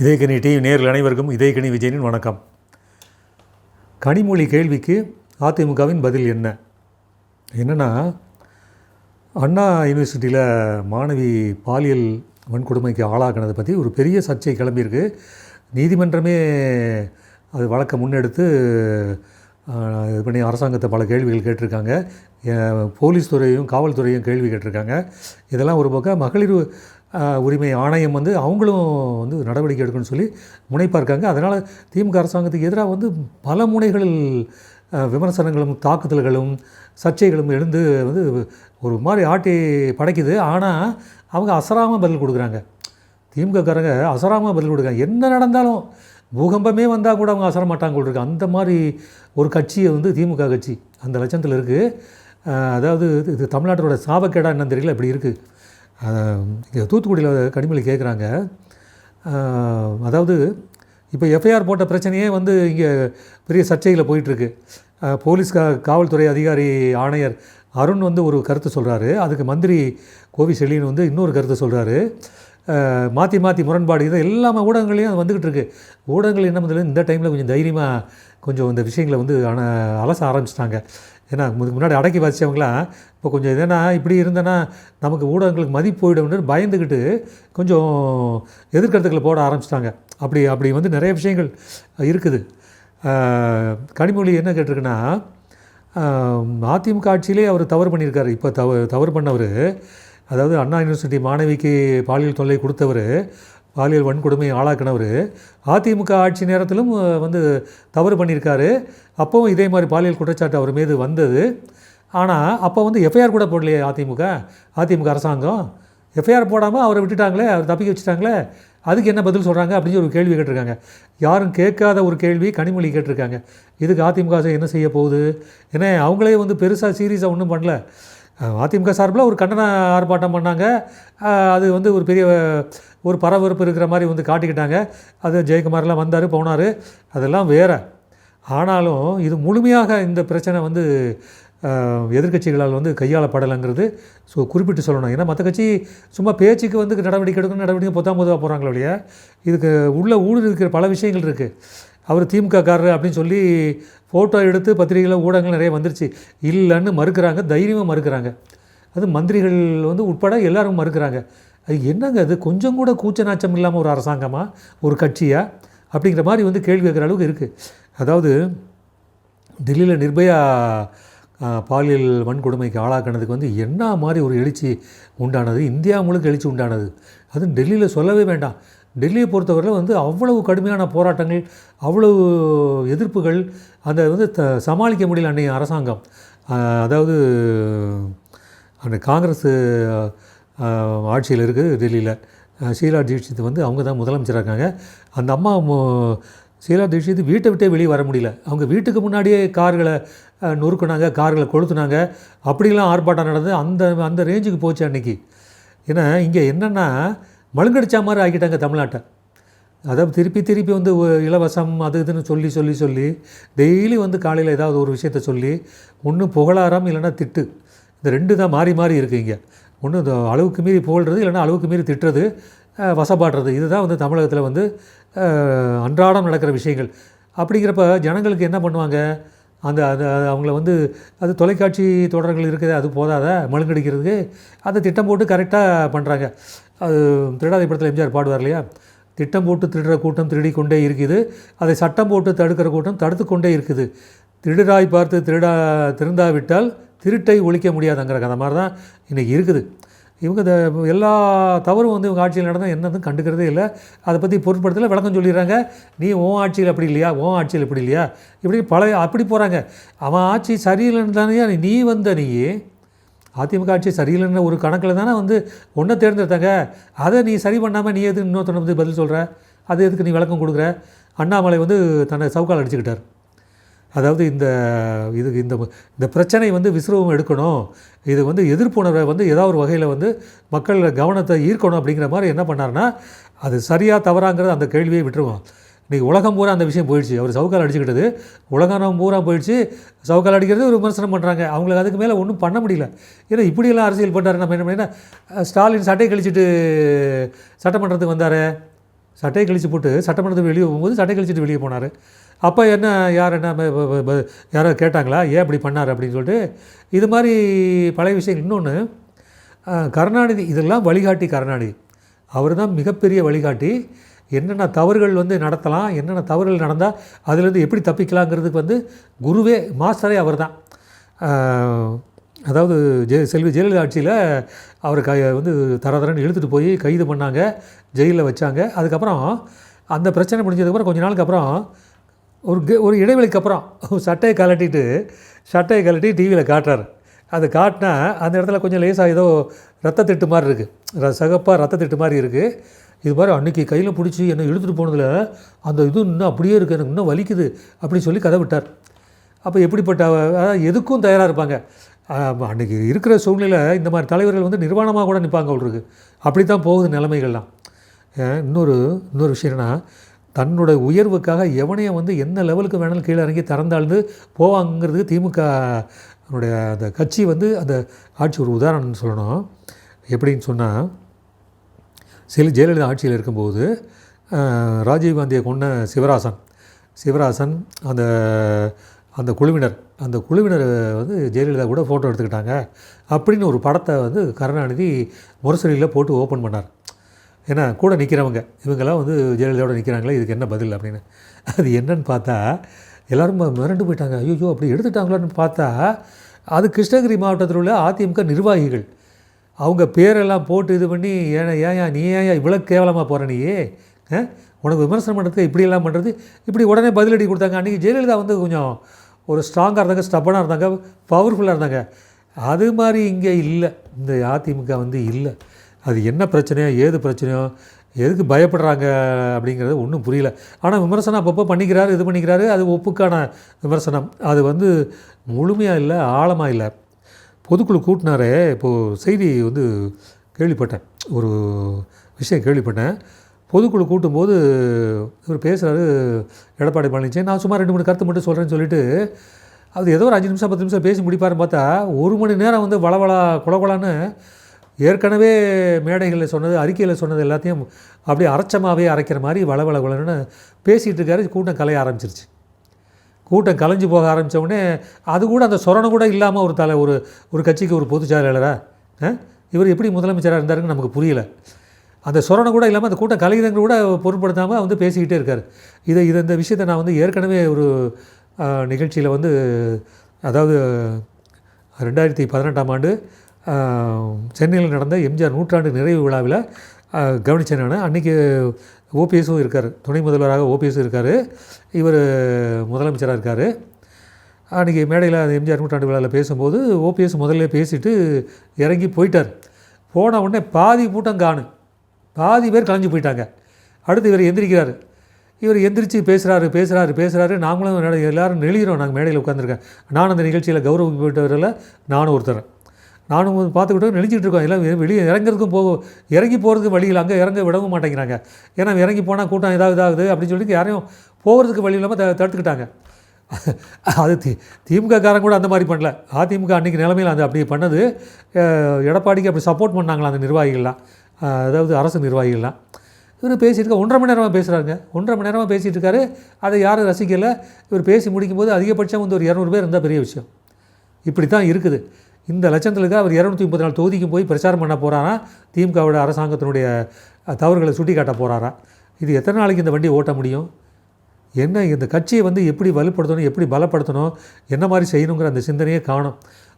Idhayakkani TV நேரில் அனைவருக்கும் இதயக்கணி விஜயனின் வணக்கம். கனிமொழி கேள்விக்கு அதிமுகவின் பதில் என்ன? என்னென்னா அண்ணா யூனிவர்சிட்டியில் மாணவி பாலியல் வன்கொடுமைக்கு ஆளாகினதை பற்றி ஒரு பெரிய சர்ச்சை கிளம்பியிருக்கு. நீதிமன்றமே அது வழக்கை முன்னெடுத்து இது பண்ணி அரசாங்கத்தை பல கேள்விகள் கேட்டிருக்காங்க. போலீஸ் துறையும் காவல்துறையும் கேள்வி கேட்டிருக்காங்க. இதெல்லாம் ஒரு பக்கம் மகளிர் உரிமை ஆணையம் வந்து அவங்களும் வந்து நடவடிக்கை எடுக்கணும்னு சொல்லி முனைப்பாக இருக்காங்க. அதனால் திமுக அரசாங்கத்துக்கு எதிராக வந்து பல முனைகளில் விமர்சனங்களும் தாக்குதல்களும் சர்ச்சைகளும் எழுந்து வந்து ஒரு மாதிரி ஆட்டி படைக்குது. ஆனால் அவங்க அசராமல் பதில் கொடுக்குறாங்க. திமுககாரங்க அசராமல் பதில் கொடுக்காங்க என்ன நடந்தாலும் பூகம்பமே வந்தால் கூட அவங்க அசர மாட்டாங்க இருக்கு. அந்த மாதிரி ஒரு கட்சியை வந்து திமுக கட்சி அந்த லட்சத்தில் இருக்குது அதாவது இது- இது தமிழ்நாட்டோட சாபக்கேடா என்னன்னு தெரியல இப்படி இருக்குது இங்கே தூத்துக்குடியில் கனிமொழி கேட்குறாங்க அதாவது இப்போ எஃப்ஐஆர் போட்ட பிரச்சனையே வந்து இங்கே பெரிய சர்ச்சையில் போயிட்டுருக்கு. போலீஸ் கா காவல்துறை அதிகாரி ஆணையர் அருண் வந்து ஒரு கருத்து சொல்கிறாரு அதுக்கு மந்திரி கோவி செழியன் வந்து இன்னொரு கருத்து சொல்கிறாரு மாற்றி மாற்றி முரண்பாடு இது எல்லாமே ஊடகங்களையும் அது வந்துக்கிட்டு இருக்குது ஊடகங்கள் என்ன பண்ணுறது இந்த டைமில் கொஞ்சம் தைரியமாக கொஞ்சம் இந்த விஷயங்களை வந்து அன அலச ஆரம்பிச்சிட்டாங்க. ஏன்னா இதுக்கு முன்னாடி அடக்கி வச்சவங்களாம் இப்போ கொஞ்சம் இதேனா இப்படி இருந்தேன்னா நமக்கு ஊடகங்களுக்கு மதிப்பு போயிடும்னு பயந்துக்கிட்டு கொஞ்சம் எதிர்கருத்துக்களை போட ஆரம்பிச்சிட்டாங்க. அப்படி அப்படி வந்து நிறைய விஷயங்கள் இருக்குது. கனிமொழி என்ன கேட்டிருக்குன்னா அதிமுக ஆட்சியிலே அவர் தவறு பண்ணியிருக்காரு. இப்போ தவ தவறு பண்ணவர் அதாவது அண்ணா யூனிவர்சிட்டி மாணவிக்கு பாலியல் தொல்லை கொடுத்தவர் பாலியல் வன்கொடுமை ஆளாக்கினவர் அதிமுக ஆட்சி நேரத்திலும் வந்து தவறு பண்ணியிருக்காரு. அப்போவும் இதே மாதிரி பாலியல் குற்றச்சாட்டு அவர் மீது வந்தது. ஆனால் அப்போ வந்து எஃப்ஐஆர் கூட போடலையே அதிமுக அதிமுக அரசாங்கம். எஃப்ஐஆர் போடாமல் அவரை விட்டுட்டாங்களே அவர் தப்பிக்க வச்சுட்டாங்களே அதுக்கு என்ன பதில் சொல்கிறாங்க அப்படின்னு ஒரு கேள்வி கேட்டிருக்காங்க. யாரும் கேட்காத ஒரு கேள்வி கனிமொழி கேட்டிருக்காங்க. இதுக்கு அதிமுக என்ன செய்ய போகுது? ஏன்னா அவங்களே வந்து பெருசாக சீரியஸாக ஒன்றும் பண்ணல. அதிமுக சார்பில் ஒரு கண்டன ஆர்ப்பாட்டம் பண்ணாங்க. அது வந்து ஒரு பெரிய ஒரு பரபரப்பு இருக்கிற மாதிரி வந்து காட்டிக்கிட்டாங்க. அது ஜெயக்குமார்லாம் வந்தார் போனார். அதெல்லாம் வேற. ஆனாலும் இது முழுமையாக இந்த பிரச்சனை வந்து எதிர்கட்சிகளால் எதிர்க்கட்சிகளால் வந்து கையாளப்படலைங்கிறது ஸோ குறிப்பிட்டு சொல்லணும். ஏன்னா மற்ற கட்சி சும்மா பேச்சுக்கு வந்து நடவடிக்கை எடுக்கணும் நடவடிக்கை பொத்தாம் பொதுவாக போகிறாங்களே ஒழிய இதுக்கு உள்ள ஊழல் இருக்கிற பல விஷயங்கள் இருக்குது அவர் திமுககாரர் அப்படின்னு சொல்லி ஃபோட்டோ எடுத்து பத்திரிகையில் ஊடகங்கள் நிறைய வந்துருச்சு. இல்லைன்னு மறுக்கிறாங்க தைரியமாக மறுக்கிறாங்க. அது மந்திரிகள் வந்து உட்பட எல்லாரும் மறுக்கிறாங்க. அது என்னங்க அது? கொஞ்சம் கூட கூச்ச நாச்சம் இல்லாமல் ஒரு அரசாங்கமாக ஒரு கட்சியாக அப்படிங்கிற மாதிரி வந்து கேள்வி கேட்குற அளவுக்கு இருக்குது அதாவது டெல்லியில் நிர்பயா பாலியல் வன்கொடுமைக்கு ஆளாக்கினதுக்கு வந்து என்ன மாதிரி ஒரு எழுச்சி உண்டானது? இந்தியா முழுக்க எழுச்சி உண்டானது. அதுவும் டெல்லியில் சொல்லவே வேண்டாம். டெல்லியை பொறுத்தவரையில் வந்து அவ்வளவு கடுமையான போராட்டங்கள் அவ்வளவு எதிர்ப்புகள் அந்த வந்து த சமாளிக்க முடியல அன்றைய அரசாங்கம். அதாவது அந்த காங்கிரஸ் ஆட்சியில் இருக்குது டெல்லியில். ஷீலா தீட்சித் வந்து அவங்க தான் முதலமைச்சராக இருக்காங்க. அந்த அம்மா ஷீலா தீட்சித் வீட்டை விட்டே வெளியே வர முடியல. அவங்க வீட்டுக்கு முன்னாடியே கார்களை நொறுக்குனாங்க கார்களை கொளுத்துனாங்க. அப்படிலாம் ஆர்ப்பாட்டம் நடந்து அந்த அந்த ரேஞ்சுக்கு போச்சு அன்றைக்கி ஏன்னா இங்கே என்னென்னா மழுங்கடிச்சா மாதிரி ஆக்கிட்டாங்க தமிழ்நாட்டை. அதாவது திருப்பி திருப்பி வந்து இலவசம் அது இதுன்னு சொல்லி சொல்லி சொல்லி டெய்லி வந்து காலையில் ஏதாவது ஒரு விஷயத்த சொல்லி ஒன்று புகழாரம் இல்லைன்னா திட்டு. இந்த ரெண்டு தான் மாறி மாறி இருக்குது இங்கே. ஒன்று இந்த அளவுக்கு மீறி புகழ்றது இல்லைன்னா அளவுக்கு மீறி திட்டுறது வசப்பாடுறது. இதுதான் வந்து தமிழகத்தில் வந்து அன்றாடம் நடக்கிற விஷயங்கள். அப்படிங்கிறப்ப ஜனங்களுக்கு என்ன பண்ணுவாங்க? அந்த அது அவங்கள வந்து அது தொலைக்காட்சி தொடர்கள் இருக்குது அது போதாத? மழுங்கடிக்கிறதுக்கு அதை திட்டம் போட்டு கரெக்டாக பண்ணுறாங்க அது திருடாதை படத்தில் எம்ஜிஆர் பாடுவார் இல்லையா? திட்டம் போட்டு திருடுற கூட்டம் திருடி கொண்டே இருக்குது. அதை சட்டம் போட்டு தடுக்கிற கூட்டம் தடுத்து கொண்டே இருக்குது. திருடராய் பார்த்து திருடா திருந்தாவிட்டால் திருட்டை ஒழிக்க முடியாதுங்கிற கதை மாதிரி தான் இன்றைக்கி இருக்குது. இவங்க இந்த எல்லா தவறும் வந்து இவங்க ஆட்சியில் நடந்தால் என்னதும் கண்டுக்கிறதே இல்லை. அதை பற்றி பொருட்படுத்தல விளக்கம் சொல்லிடுறாங்க. நீ உன் ஆட்சியில் அப்படி இல்லையா? உன் ஆட்சியில் இப்படி இல்லையா? இப்படி பழைய அப்படி போகிறாங்க அவன் ஆட்சி சரியில்லைன்னு தானே நீ வந்த நீ அதிமுக ஆட்சி சரியில்லைன்னு ஒரு கணக்கில் தானே வந்து ஒன்றை தேர்ந்தெடுத்தாங்க. அதை நீ சரி பண்ணாமல் நீ எது இன்னொருத்தனை வந்து பதில் சொல்கிற அது எதுக்கு நீ விளக்கம் கொடுக்குற? அண்ணாமலை வந்து தன்னை சவுக்கால் அடிச்சுக்கிட்டார். அதாவது இந்த இது இந்த இந்த பிரச்சனை வந்து விசுரவம் எடுக்கணும். இது வந்து எதிர்ப்புணர்வை வந்து ஏதாவது ஒரு வகையில் வந்து மக்கள் கவனத்தை ஈர்க்கணும் அப்படிங்கிற மாதிரி என்ன பண்ணாருன்னா அது சரியாக தவறாங்கிறது அந்த கேள்வியை விட்டுருவோம் இன்றைக்கி உலகம் பூரா அந்த விஷயம் போயிடுச்சு. அவர் சவுக்கால் அடிச்சுக்கிட்டது உலகம் பூரா போயிடுச்சு. சவுக்கால் அடிக்கிறது ஒரு விமர்சனம் பண்ணுறாங்க அவங்களுக்கு அதுக்கு மேலே ஒன்றும் பண்ண முடியல. ஏன்னா இப்படியெல்லாம் அரசியல் பண்ணுறாரு நம்ம என்ன பண்ணா ஸ்டாலின் சட்டை கழிச்சிட்டு சட்டமன்றத்துக்கு வந்தார். சட்டையை கழிச்சு போட்டு சட்டமன்றத்துக்கு வெளியே போகும்போது சட்டை கழிச்சிட்டு வெளியே போனார். அப்போ என்ன யார் என்ன யாரோ கேட்டாங்களா? ஏன் இப்படி பண்ணார் அப்படின்னு சொல்லிட்டு இது மாதிரி பழைய விஷயங்கள். இன்னொன்று கருணாநிதி இதெல்லாம் வழிகாட்டி கருணாநிதி. அவர் தான் மிகப்பெரிய வழிகாட்டி. என்னென்ன தவறுகள் வந்து நடத்தலாம் என்னென்ன தவறுகள் நடந்தால் அதுலேருந்து எப்படி தப்பிக்கலாங்கிறதுக்கு வந்து குருவே மாஸ்டரே அவர் தான் அதாவது ஜெ செல்வி ஜெயலலிதா ஆட்சியில் அவர் க வந்து தர தரன்னு இழுத்துட்டு போய் கைது பண்ணாங்க ஜெயிலில் வச்சாங்க. அதுக்கப்புறம் அந்த பிரச்சனை முடிஞ்சதுக்கப்புறம் கொஞ்ச நாளுக்கு அப்புறம் ஒரு கெ- ஒரு இடைவெளிக்கு அப்புறம் சட்டையை கலட்டிட்டு சட்டையை கலட்டி டிவியில் காட்டுறாரு. அது காட்டினா அந்த இடத்துல கொஞ்சம் லேசாக ஏதோ ரத்த திட்டு மாதிரி இருக்குது சகப்பாக ரத்த திட்டு மாதிரி இருக்குது இது மாதிரி அன்றைக்கி கையில் பிடிச்சி என்னை இழுத்துட்டு போனதில் அந்த இது இன்னும் அப்படியே இருக்குது எனக்கு இன்னும் வலிக்குது அப்படின்னு சொல்லி கதை விட்டார். அப்போ எப்படிப்பட்ட அதாவது எதுக்கும் தயாராக இருப்பாங்க? அன்றைக்கி இருக்கிற சூழ்நிலை இந்த மாதிரி தலைவர்கள் வந்து நிர்வாணமாக கூட நிற்பாங்க அவருக்கு அப்படி தான் போகுது நிலைமைகள்லாம். இன்னொரு இன்னொரு விஷயம் என்னன்னா தன்னோட உயர்வுக்காக எவனையும் வந்து என்ன லெவலுக்கு வேணாலும் கீழே இறங்கி திறந்தாழ்ந்து போவாங்கிறதுக்கு திமுக அவனுடைய அந்த கட்சி வந்து அந்த ஆட்சி ஒரு உதாரணம்னு சொல்லணும். எப்படின்னு சொன்னால் சில ஜெயலலிதா ஆட்சியில் இருக்கும்போது ராஜீவ்காந்தியை கொண்ட சிவராசன் சிவராசன் அந்த அந்த குழுவினர் அந்த குழுவினர் வந்து ஜெயலலிதா கூட ஃபோட்டோ எடுத்துக்கிட்டாங்க. அப்படின்னு ஒரு படத்தை வந்து கருணாநிதி முரசொலியில் போட்டு ஓப்பன் பண்ணார். ஏன்னா கூட நிற்கிறவங்க இவங்கெல்லாம் வந்து ஜெயலலிதாவோட நிற்கிறாங்களே இதுக்கு என்ன பதில் அப்படின்னு. அது என்னன்னு பார்த்தா எல்லாரும் மிரண்டு போயிட்டாங்க. ஐயோ அப்படி எடுத்துட்டாங்களான்னு பார்த்தா அது கிருஷ்ணகிரி மாவட்டத்தில் உள்ள அதிமுக நிர்வாகிகள் அவங்க பேரெல்லாம் போட்டு இது பண்ணி ஏன் ஏன் நீ ஏன் இவ்வளோ கேவலமாக போகிற நீ? ஆ? உனக்கு விமர்சனம் பண்ணுறதுக்கு இப்படியெல்லாம் பண்ணுறது இப்படி உடனே பதிலடி கொடுத்தாங்க. அன்றைக்கி ஜெயலலிதா வந்து கொஞ்சம் ஒரு ஸ்ட்ராங்காக இருந்தாங்க ஸ்டப்பனாக இருந்தாங்க பவர்ஃபுல்லாக இருந்தாங்க. அது மாதிரி இங்கே இல்லை. இந்த அதிமுக வந்து இல்லை. அது என்ன பிரச்சனையோ ஏது பிரச்சனையோ எதுக்கு பயப்படுறாங்க அப்படிங்கிறது ஒன்றும் புரியல. ஆனால் விமர்சனம் அப்பப்போ பண்ணிக்கிறாரு இது பண்ணிக்கிறாரு அது ஒப்புக்கான விமர்சனம். அது வந்து முழுமையாக இல்லை ஆழமாக இல்லை. பொதுக்குழு கூட்டினாரே இப்போது செய்தி வந்து கேள்விப்பட்டேன். ஒரு விஷயம் கேள்விப்பட்டேன். பொதுக்குழு கூட்டும்போது இவர் பேசுகிறாரு எடப்பாடி பழனிசாமி நான் சும்மா ரெண்டு மூணு கருத்து மட்டும் சொல்கிறேன்னு சொல்லிட்டு அது ஏதோ ஒரு அஞ்சு நிமிஷம் பத்து நிமிஷம் பேசி முடிப்பாருன்னு பார்த்தா ஒரு மணி நேரம் வந்து வளவளா குளகுளான்னு ஏற்கனவே மேடைகளில் சொன்னது அறிக்கையில் சொன்னது எல்லாத்தையும் அப்படியே அரைச்சமாகவே அரைக்கிற மாதிரி வளவள குளன்னு பேசிகிட்டு இருக்காரு. கூட்டம் கலைய ஆரம்பிச்சிருச்சு. கூட்டம் கலைஞ்சு போக ஆரம்பித்தவுடனே அது கூட அந்த சொரணம் கூட இல்லாமல் ஒரு தலை ஒரு ஒரு கட்சிக்கு ஒரு பொதுச் செயலாளராக இவர் எப்படி முதலமைச்சராக இருந்தாருன்னு நமக்கு புரியல. அந்த சொரணம் கூட இல்லாமல் அந்த கூட்டம் கலையுதுங்க கூட பொருட்படுத்தாமல் வந்து பேசிக்கிட்டே இருக்கார். இதை இதை இந்த விஷயத்தை நான் வந்து ஏற்கனவே ஒரு நிகழ்ச்சியில் வந்து அதாவது ரெண்டாயிரத்தி பதினெட்டாம் ஆண்டு சென்னையில் நடந்த எம்ஜிஆர் நூற்றாண்டு நிறைவு விழாவில் கவனித்தேன் நான். அன்றைக்கி ஓபிஎஸும் இருக்கார். துணை முதல்வராக ஓபிஎஸும் இருக்கார். இவர் முதலமைச்சராக இருக்கார். அன்றைக்கி மேடையில் அந்த எம்ஜிஆர் நூற்றாண்டு விழாவில் பேசும்போது ஓபிஎஸ் முதல்ல பேசிட்டு இறங்கி போயிட்டார். போன உடனே பாதி கூட்டம் காணு. பாதி பேர் கலைஞ்சு போயிட்டாங்க. அடுத்து இவர் எந்திரிக்கிறார். இவர் எந்திரிச்சு பேசுகிறாரு பேசுகிறாரு பேசுகிறாரு நாங்களும் எல்லோரும் எல்லாரும் நெளிகிறோம். நாங்கள் மேடையில் உட்காந்துருக்கேன் நானும் அந்த நிகழ்ச்சியில் கௌரவம் போயிட்டவரில் நானும் ஒருத்தர். நானும் வந்து பார்த்துக்கிட்டு இருக்கோம். எல்லாம் வெளியே இறங்குறதுக்கும் போக இறங்கி போகிறதுக்கு வழி இல்லை. அங்கே இறங்க விடவும் மாட்டேங்கிறாங்க. ஏன்னா இறங்கி போனால் கூட்டம் ஏதாவது இதாகுது அப்படின்னு சொல்லிட்டு யாரையும் போகிறதுக்கு வழி இல்லாமல் த தடுத்துக்கிட்டாங்க. அது தி திமுககாரங்க கூட அந்த மாதிரி பண்ணல. அதிமுக அன்றைக்கி நிலமையில் அது அப்படி பண்ணது. எடப்பாடிக்கு அப்படி சப்போர்ட் பண்ணாங்களா அந்த நிர்வாகிகள்லாம். அதாவது அரசு நிர்வாகிகள்லாம். இவர் பேசியிருக்க ஒன்றரை மணி நேரமாக பேசுகிறாருங்க ஒன்றரை மணி நேரமாக பேசிகிட்டு இருக்காரு. அதை யாரும் ரசிக்கலை. இவர் பேசி முடிக்கும்போது அதிகபட்சம் வந்து ஒரு இரநூறு பேர் இருந்தால் பெரிய விஷயம். இப்படி தான் இருக்குது. இந்த லட்சத்திலுக்கு அவர் இரநூத்தி முப்பத்தி நாலு தொகுதிக்கு போய் பிரச்சாரம் பண்ண போகிறாரா திமுகவோட அரசாங்கத்தினுடைய தவறுகளை சுட்டி காட்ட போகிறாரா இது எத்தனை நாளைக்கு இந்த வண்டியை ஓட்ட முடியும்? என்ன இந்த கட்சியை வந்து எப்படி வலுப்படுத்தணும் எப்படி பலப்படுத்தணும் என்ன மாதிரி செய்யணுங்கிற அந்த சிந்தனையே காணும்.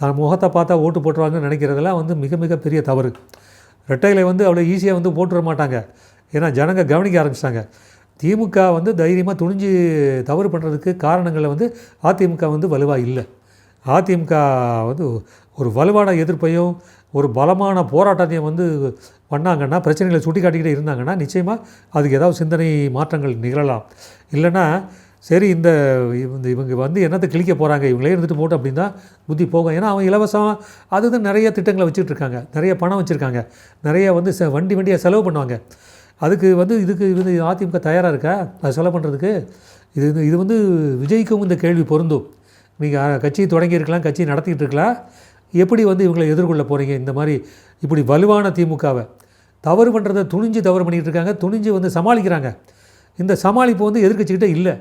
தான் முகத்தை பார்த்தா ஓட்டு போட்டுருவாங்கன்னு நினைக்கிறதெல்லாம் வந்து மிக மிக பெரிய தவறு. ரெட்டைகளை வந்து அவ்வளோ ஈஸியாக வந்து போட்டுற மாட்டாங்க. ஏன்னா ஜனங்க கவனிக்க ஆரம்பிச்சிட்டாங்க. திமுக வந்து தைரியமாக துணிஞ்சு தவறு பண்ணுறதுக்கு காரணங்களை வந்து அதிமுக வந்து வலுவாக இல்லை. அதிமுக வந்து ஒரு வலுவான எதிர்ப்பையும் ஒரு பலமான போராட்டத்தையும் வந்து பண்ணாங்கன்னா பிரச்சனைகளை சுட்டி காட்டிக்கிட்டே இருந்தாங்கன்னா நிச்சயமாக அதுக்கு ஏதாவது சிந்தனை மாற்றங்கள் நிகழலாம். இல்லைன்னா சரி இந்த இந்த இவங்க வந்து என்னத்தை கிழிக்க போகிறாங்க இவங்களே இருந்துட்டு போட்டு அப்படின்னு தான் புத்தி போகும். ஏன்னா அவன் இலவசம் அதுதான் நிறைய திட்டங்களை வச்சுட்டு இருக்காங்க நிறைய பணம் வச்சுருக்காங்க. நிறைய வந்து செ வண்டி வண்டியாக செலவு பண்ணுவாங்க. அதுக்கு வந்து இதுக்கு இது அதிமுக தயாராக இருக்கா? அது செலவு பண்ணுறதுக்கு இது இது- இது வந்து விஜய்க்கும் இந்த கேள்வி பொருந்தும். நீங்கள் கட்சி தொடங்கியிருக்கலாம் கட்சி நடத்திட்டு இருக்கலாம் எப்படி வந்து இவங்களை எதிர்கொள்ள போகிறீங்க இந்த மாதிரி இப்படி வலுவான திமுகவை. தவறு பண்ணுறதை துணிஞ்சு தவறு பண்ணிகிட்டு இருக்காங்க துணிஞ்சு வந்து சமாளிக்கிறாங்க. இந்த சமாளிப்பு வந்து எதிர்க்கட்சிக்கிட்ட இல்லை.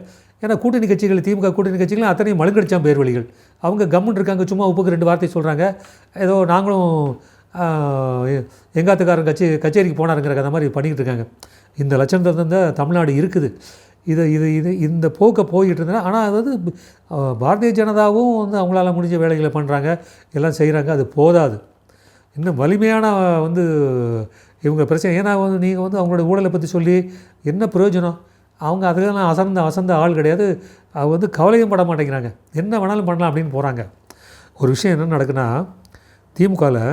ஏன்னா கூட்டணி கட்சிகள் திமுக கூட்டணி கட்சிகள் அத்தனையும் மழுங்கடிச்சான் பேர் வழிகள் அவங்க கம்முன்னு இருக்காங்க சும்மா உப்புக்கு ரெண்டு வார்த்தை சொல்கிறாங்க ஏதோ நாங்களும் எங்காத்துக்காரன் கட்சி கச்சேரிக்கு போனாருங்கிற கதை மாதிரி பண்ணிக்கிட்டு இருக்காங்க. இந்த லட்சணத்தை தான் தமிழ்நாடு இருக்குது. இதை இது இது இந்த போக்கை போய்கிட்டு இருந்தேன்னா ஆனால் அது வந்து பாரதிய ஜனதாவும் வந்து அவங்களால முடிஞ்ச வேலைகளை பண்ணுறாங்க எல்லாம் செய்கிறாங்க அது போதாது. இன்னும் வலிமையான வந்து இவங்க பிரச்சனை ஏன்னா வந்து நீங்கள் வந்து அவங்களோட ஊழலை பற்றி சொல்லி என்ன பிரயோஜனம்? அவங்க அதுக்கெல்லாம் அசந்த அசந்த ஆள் கிடையாது. அவங்க வந்து கவலையும் பட மாட்டேங்கிறாங்க. என்ன வேணாலும் பண்ணலாம் அப்படின்னு போகிறாங்க ஒரு விஷயம் என்ன நடக்குன்னா திமுகவில்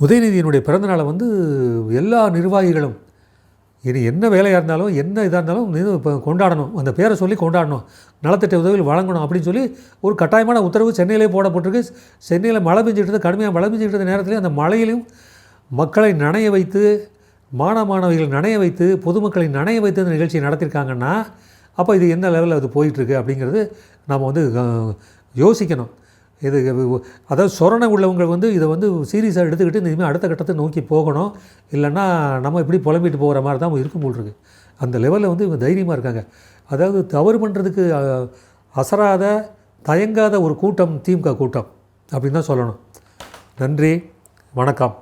உதயநிதியினுடைய பிறந்தநாளை வந்து எல்லா நிர்வாகிகளும் இனி என்ன வேலையாக இருந்தாலும் என்ன இதாக இருந்தாலும் இது இப்போ கொண்டாடணும். அந்த பேரை சொல்லி கொண்டாடணும். நலத்திட்ட உதவிகள் வழங்கணும் அப்படின்னு சொல்லி ஒரு கட்டாயமான உத்தரவு சென்னையிலே போடப்பட்டிருக்கு. சென்னையில் மழை பெஞ்சிட்டு கடுமையாக மழை பெஞ்சிட்டு நேரத்தில் அந்த மழையிலும் மக்களை நனைய வைத்து மாணவ மாணவிகள் நனைய வைத்து பொதுமக்களை நனைய வைத்து அந்த நிகழ்ச்சியை நடத்தியிருக்காங்கன்னா அப்போ இது என்ன லெவலில் அது போயிட்டுருக்கு அப்படிங்கிறது நாம் வந்து யோசிக்கணும். இது அதாவது சொரணை உள்ளவங்க வந்து இதை வந்து சீரியஸாக எடுத்துக்கிட்டு இனிமேல் அடுத்த கட்டத்தை நோக்கி போகணும். இல்லைன்னா நம்ம இப்படி புலம்பிட்டு போகிற மாதிரி தான் இருக்கும் போல் இருக்கு. அந்த லெவலில் வந்து இவங்க தைரியமாக இருக்காங்க. அதாவது தவறு பண்ணுறதுக்கு அசராத தயங்காத ஒரு கூட்டம் திமுக கூட்டம் அப்படின்னு தான் சொல்லணும். நன்றி வணக்கம்.